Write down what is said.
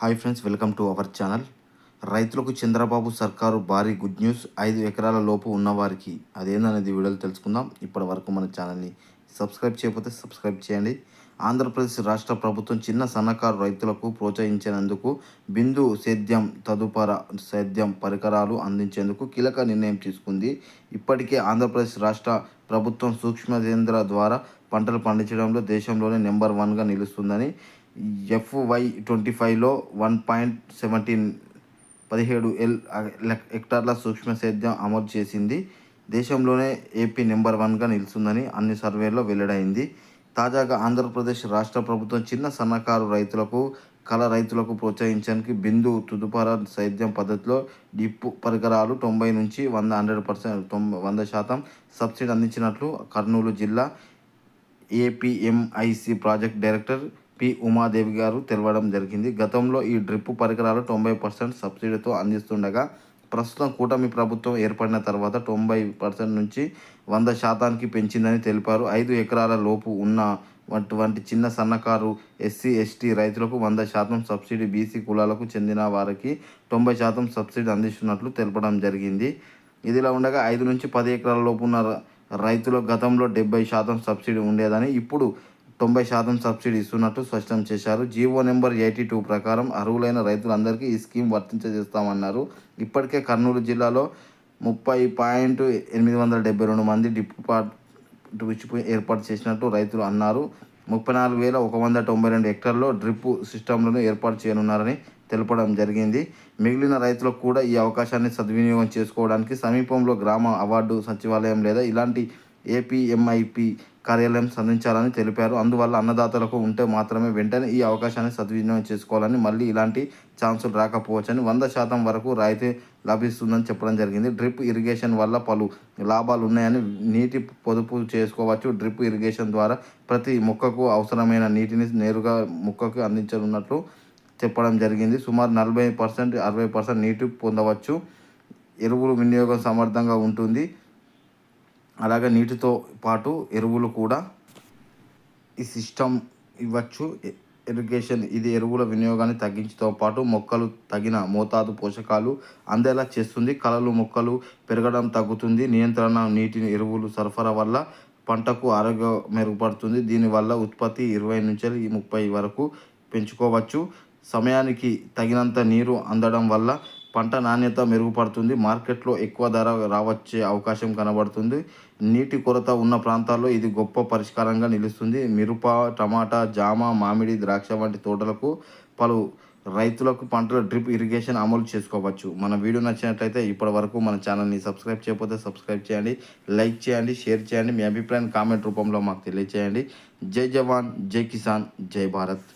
Hi friends welcome to our channel. రైతులకు చంద్రబాబు సర్కారు భారీ గుడ్ న్యూస్. ఐదు ఎకరాల లోపు ఉన్నవారికి అదేందనేది వీడియోలు తెలుసుకుందాం. ఇప్పటి వరకు మన ఛానల్ని సబ్స్క్రైబ్ చేయకపోతే సబ్స్క్రైబ్ చేయండి. ఆంధ్రప్రదేశ్ రాష్ట్ర ప్రభుత్వం చిన్న సన్నకారు రైతులకు ప్రోత్సహించినందుకు బిందు సేద్యం తదుపర సేద్యం పరికరాలు అందించేందుకు కీలక నిర్ణయం తీసుకుంది. ఇప్పటికే ఆంధ్రప్రదేశ్ రాష్ట్ర ప్రభుత్వం సూక్ష్మకేంద్ర ద్వారా పంటలు పండించడంలో దేశంలోనే నెంబర్ వన్గా నిలుస్తుందని ఎఫ్వై ట్వంటీ ఫైవ్లో వన్ పాయింట్ సెవెంటీన్ పదిహేడు ఎల్ హెక్టార్ల సూక్ష్మ సేద్యం అమలు చేసింది. దేశంలోనే ఏపీ నెంబర్ వన్గా నిలుస్తుందని అన్ని సర్వేల్లో వెల్లడైంది. తాజాగా ఆంధ్రప్రదేశ్ రాష్ట్ర ప్రభుత్వం చిన్న సన్నకారు రైతులకు కళ రైతులకు ప్రోత్సహించడానికి బిందు తుదుపర సేద్యం పద్ధతిలో డిప్పు పరికరాలు తొంభై నుంచి వంద హండ్రెడ్ పర్సెంట్ తొంభై వంద శాతం సబ్సిడీ అందించినట్లు కర్నూలు జిల్లా APMIC project director P. Umadevi గారు తెలవడం జరిగింది. గతంలో ఈ డ్రిప్ పరికరాలు తొంభై పర్సెంట్ సబ్సిడీతో అందిస్తుండగా ప్రస్తుతం కూటమి ప్రభుత్వం ఏర్పడిన తర్వాత తొంభై పర్సెంట్ నుంచి వంద శాతానికి పెంచిందని తెలిపారు. ఐదు ఎకరాల లోపు ఉన్న అటువంటి చిన్న సన్నకారు ఎస్సీ ఎస్టీ రైతులకు వంద శాతం సబ్సిడీ బీసీ కులాలకు చెందిన వారికి తొంభై శాతం సబ్సిడీ అందిస్తున్నట్లు తెలపడం జరిగింది. ఇదిలా ఉండగా ఐదు నుంచి పది ఎకరాల లోపు ఉన్న రైతులకు గతంలో డెబ్బై శాతం సబ్సిడీ ఉండేదని ఇప్పుడు తొంభై శాతం సబ్సిడీ ఇస్తున్నట్టు స్పష్టం చేశారు. జీవో నెంబర్ ఎయిటీ టూ ప్రకారం అర్హులైన రైతులందరికీ ఈ స్కీమ్ వర్తించజేస్తామన్నారు ఇప్పటికే కర్నూలు జిల్లాలో ముప్పై పాయింట్ ఎనిమిది వందల డెబ్బై రెండు మంది డిపార్ట్ విచ్చిపోయి ఏర్పాటు చేసినట్టు రైతులు అన్నారు. ముప్పై నాలుగు వేల ఒక వంద తొంభై రెండు హెక్టార్లో డ్రిప్ సిస్టంలను ఏర్పాటు చేయనున్నారని తెలపడం జరిగింది. మిగిలిన రైతులకు కూడా ఈ అవకాశాన్ని సద్వినియోగం చేసుకోవడానికి సమీపంలో గ్రామ అవార్డు సచివాలయం లేదా ఇలాంటి ఏపీఎంఐపి కార్యాలయం సంధించాలని తెలిపారు. అందువల్ల అన్నదాతలకు ఉంటే మాత్రమే వెంటనే ఈ అవకాశాన్ని సద్వినియోగం చేసుకోవాలని మళ్ళీ ఇలాంటి ఛాన్సులు రాకపోవచ్చని వంద శాతం వరకు రాయితీ లభిస్తుందని చెప్పడం జరిగింది. డ్రిప్ ఇరిగేషన్ వల్ల పలు లాభాలు ఉన్నాయని నీటి పొదుపు చేసుకోవచ్చు. డ్రిప్ ఇరిగేషన్ ద్వారా ప్రతి మొక్కకు అవసరమైన నీటిని నేరుగా మొక్కకు అందించనున్నట్లు చెప్పడం జరిగింది. సుమారు నలభై పర్సెంట్ అరవై పర్సెంట్ నీటి పొందవచ్చు. ఎరువులు వినియోగం సమర్థంగా ఉంటుంది. అలాగే నీటితో పాటు ఎరువులు కూడా ఈ సిస్టమ్ ఇవ్వచ్చు. ఇరిగేషన్ ఇది ఎరువుల వినియోగాన్ని తగ్గించడంతో పాటు మొక్కలు తగిన మోతాదు పోషకాలు అందేలా చేస్తుంది. కలలు మొక్కలు పెరగడం తగ్గుతుంది. నియంత్రణ నీటి ఎరువులు సరఫరా వల్ల పంటకు ఆరోగ్యం మెరుగుపడుతుంది. దీనివల్ల ఉత్పత్తి ఇరవై నుంచి ముప్పై వరకు పెంచుకోవచ్చు. సమయానికి తగినంత నీరు అందడం వల్ల పంట నాణ్యత మెరుగుపడుతుంది. మార్కెట్లో ఎక్కువ ధర రావచ్చే అవకాశం కనబడుతుంది. నీటి కొరత ఉన్న ప్రాంతాల్లో ఇది గొప్ప పరిష్కారంగా నిలుస్తుంది. మిరప టమాటా జామ మామిడి ద్రాక్ష వంటి తోటలకు పలు రైతులకు పంటల డ్రిప్ ఇరిగేషన్ అమలు చేసుకోవచ్చు. మన వీడియో నచ్చినట్లయితే ఇప్పటి వరకు మన ఛానల్ని సబ్స్క్రైబ్ చేయకపోతే సబ్స్క్రైబ్ చేయండి లైక్ చేయండి షేర్ చేయండి. మీ అభిప్రాయం కామెంట్ రూపంలో మాకు తెలియచేయండి. జై జవాన్ జై కిసాన్ జై భారత్.